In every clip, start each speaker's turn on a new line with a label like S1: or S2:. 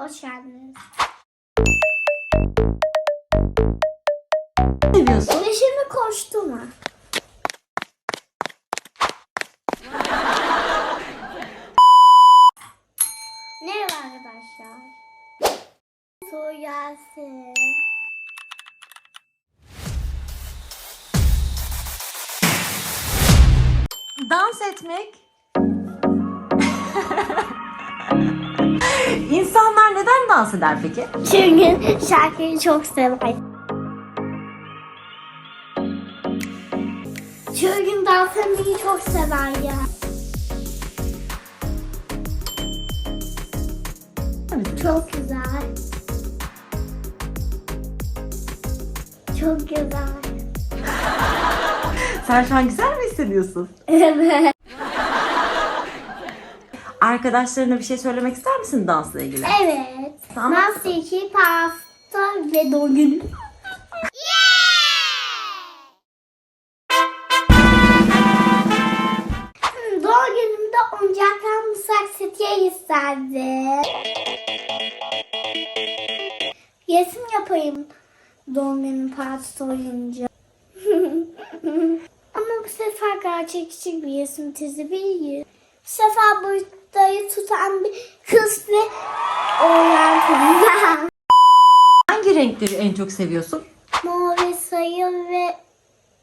S1: Hoş geldiniz.
S2: seviyorsun?
S1: Peşimi koştu mu? Merhaba arkadaşlar. Soru gelsin.
S2: Dans etmek. Dans eder peki?
S1: Çünkü şarkıyı çok sever. Çünkü dans etmeyi çok sever ya. Çok güzel. Çok güzel.
S2: Sen şu an güzel mi hissediyorsun?
S1: Evet.
S2: Arkadaşlarına bir şey söylemek ister misin dansla ilgili?
S1: Evet.
S2: Tamam.
S1: Nasıl ki pasta ve doğum günü. Doğum günümde oyuncaklar mısrak seti isterdim. Resim yapayım doğum günü partisi oyunca. Ama bu sefer gerçekçi bir resim çizebiliriz. Bu sefer buradayı tutan bir kız ve oğlan kızı.
S2: Hangi renkleri en çok seviyorsun?
S1: Ve sayı ve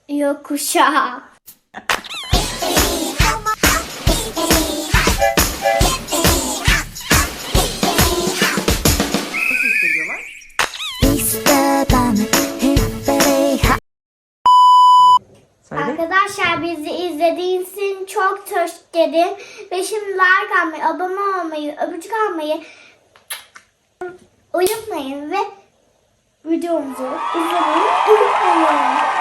S1: yokuşağı. Arkadaşlar bizi izlediğiniz için çok teşekkür ederim. Ve şimdi like almayı, abone olmayı, öpücük almayı unutmayın ve videomuzu izlemeyi unutmayın.